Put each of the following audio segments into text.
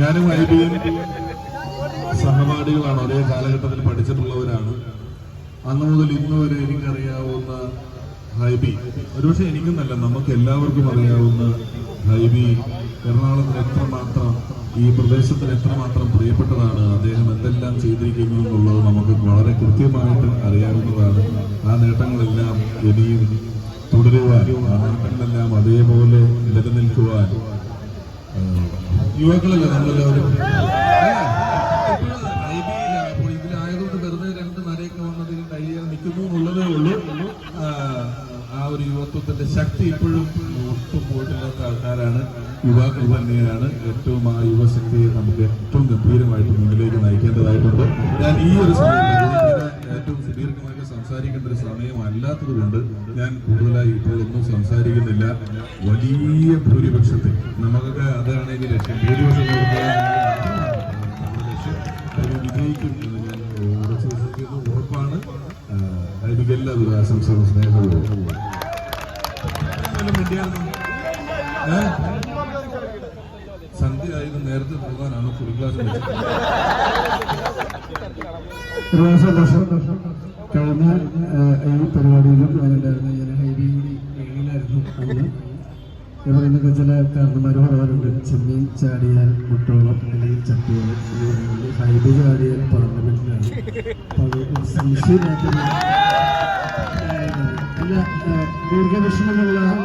ഞാനും ഐബിയും സഹപാഠികളാണ്. ഒരേ കാലഘട്ടത്തിൽ പഠിച്ചിട്ടുള്ളവരാണ്. അന്ന് മുതൽ ഇന്ന് വരെ എനിക്കറിയാവുന്ന ഹൈബി. ഒരുപക്ഷെ എനിക്കെന്നല്ല നമുക്ക് എല്ലാവർക്കും അറിയാവുന്ന ഹൈബി എറണാകുളത്തിന് എത്രമാത്രം ഈ പ്രദേശത്തിന് എത്രമാത്രം പ്രിയപ്പെട്ടതാണ് അദ്ദേഹം എന്തെല്ലാം ചെയ്തിരിക്കുന്നു എന്നുള്ളത് നമുക്ക് വളരെ കൃത്യമായിട്ട് അറിയാവുന്നതാണ്. ആ നേട്ടങ്ങളെല്ലാം ഇനിയും തുടരുവാൻ ആ നേട്ടങ്ങളെല്ലാം അതേപോലെ നിലനിൽക്കുവാൻ യുവാക്കളല്ലേ നമ്മളെല്ലാവരും? ആ ഒരു യുവത്വത്തിന്റെ ശക്തി ഇപ്പോഴും ഒട്ടും പോയിട്ടില്ലാത്ത ആൾക്കാരാണ്. യുവാക്കൾ തന്നെയാണ്. ഏറ്റവും ആ യുവശക്തിയെ നമുക്ക് ഏറ്റവും ഗംഭീരമായിട്ട് മുന്നിലേക്ക് നയിക്കേണ്ടതായിട്ടുണ്ട്. ഞാൻ ഈ ഒരു സമയത്ത് ഏറ്റവും സംസാരിക്കേണ്ട ഒരു സമയമല്ലാത്തത് കൊണ്ട് ഞാൻ കൂടുതലായി ഇപ്പോൾ ഒന്നും സംസാരിക്കുന്നില്ല. വലിയ ഭൂരിപക്ഷത്തിൽ. നമുക്കൊക്കെ അതാണ് ലക്ഷ്യം. ഭൂരിപക്ഷം ഉറപ്പാണ്. സന്ധ്യ ആയത് നേരത്തെ പോകാനാണ്. ഫുൾ ക്ലാസ് കഴിഞ്ഞ ഈ പരിപാടിയിലും ഞാനുണ്ടായിരുന്നു ഞാൻ ഹൈബി വെളിയിലായിരുന്നു അന്ന്? ഈ പറയുന്നൊക്കെ ചില കാരണന്മാർ പറയാറുണ്ട് ചെമ്മീൻ ചാടിയാൽ മുട്ടോളം അല്ലെങ്കിൽ പറയുന്നത് ഹൈബി ചാടിയാൽ പാർലമെന്റിലാണ്. ഏഹ്,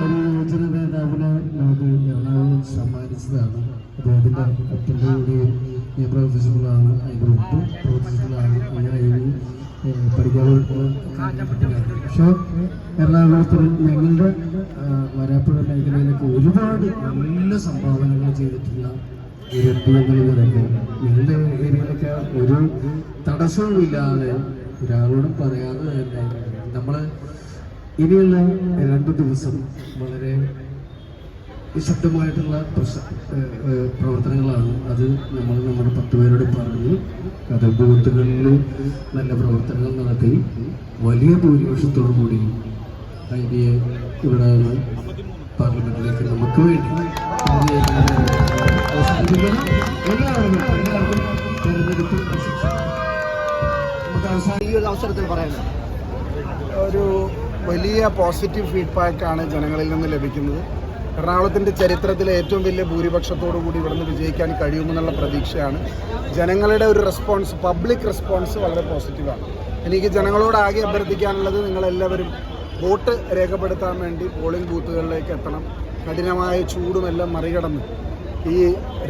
ഒരു യുവജന നേതാവിനെ നമുക്ക് എറണാകുളം സമ്മാനിച്ചതാണ്. അദ്ദേഹത്തിന്റെ അപ്പന്റെ കൂടി ഞാൻ പ്രവർത്തിച്ചിട്ടുള്ളതാണ് അതിന്റെ മുമ്പ് പ്രവർത്തിച്ചിട്ടുള്ളതാണ് അങ്ങനെ പഠിക്കാൻ പക്ഷേ എറണാകുളത്തിൽ ഞങ്ങളുടെ വരാപ്പുഴ മേഖലയിലൊക്കെ ഒരുപാട് നല്ല സംഭാവനകൾ ചെയ്തിട്ടുള്ള ഇരട്ടിയങ്ങളിലൊക്കെ ഞങ്ങളുടെ ഏരിയയിലൊക്കെ ഒരു തടസ്സവുമില്ലാതെ ഒരാളോടും പറയാതെ തന്നെ നമ്മൾ ഇനിയുള്ള രണ്ട് ദിവസം വളരെ നിശബ്ദമായിട്ടുള്ള പ്രവർത്തനങ്ങളാണ് അത് നമ്മൾ നമ്മുടെ പത്ത് പേരോട് പറഞ്ഞു. അത് ബൂത്തുകളിൽ നല്ല പ്രവർത്തനങ്ങൾ നടത്തി. വലിയ ഭൂരിപക്ഷത്തോടു കൂടി ഐ ഡി എ ഇവിടെ പാർലമെന്റിലേക്ക് നമുക്ക് വേണ്ടി ഒരു അവസരത്തിൽ ഒരു വലിയ പോസിറ്റീവ് ഫീഡ്ബാക്കാണ് ജനങ്ങളിൽ നിന്ന് ലഭിക്കുന്നത്. എറണാകുളത്തിന്റെ ചരിത്രത്തിലെ ഏറ്റവും വലിയ ഭൂരിപക്ഷത്തോടു കൂടി ഇവിടുന്ന് വിജയിക്കാൻ കഴിയുമെന്നുള്ള പ്രതീക്ഷയാണ്. ജനങ്ങളുടെ ഒരു റെസ്പോൺസ് പബ്ലിക് റെസ്പോൺസ് വളരെ പോസിറ്റീവാണ് എനിക്ക് ജനങ്ങളോട് ആകെ അഭ്യർത്ഥിക്കാനുള്ളത് നിങ്ങളെല്ലാവരും വോട്ട് രേഖപ്പെടുത്താൻ വേണ്ടി പോളിംഗ് ബൂത്തുകളിലേക്ക് എത്തണം. കഠിനമായ ചൂടുമെല്ലാം മറികടന്ന് ഈ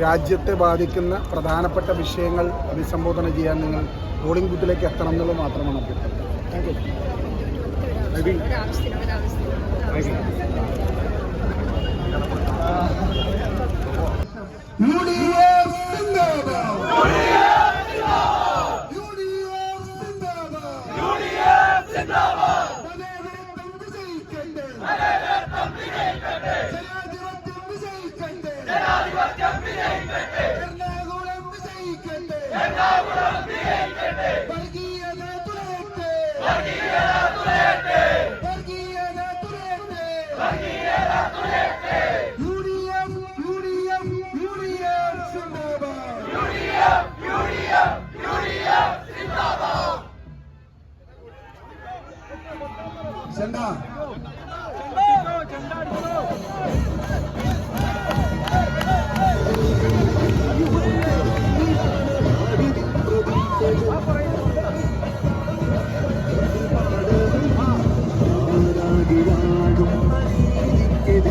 രാജ്യത്തെ ബാധിക്കുന്ന പ്രധാനപ്പെട്ട വിഷയങ്ങൾ അഭിസംബോധന ചെയ്യാൻ നിങ്ങൾ പോളിംഗ് ബൂത്തിലേക്ക് എത്തണം എന്നുള്ളത് മാത്രമാണ് അഭ്യർത്ഥന. താങ്ക് യു ും Aquí era tu lente. Aquí era tu lente.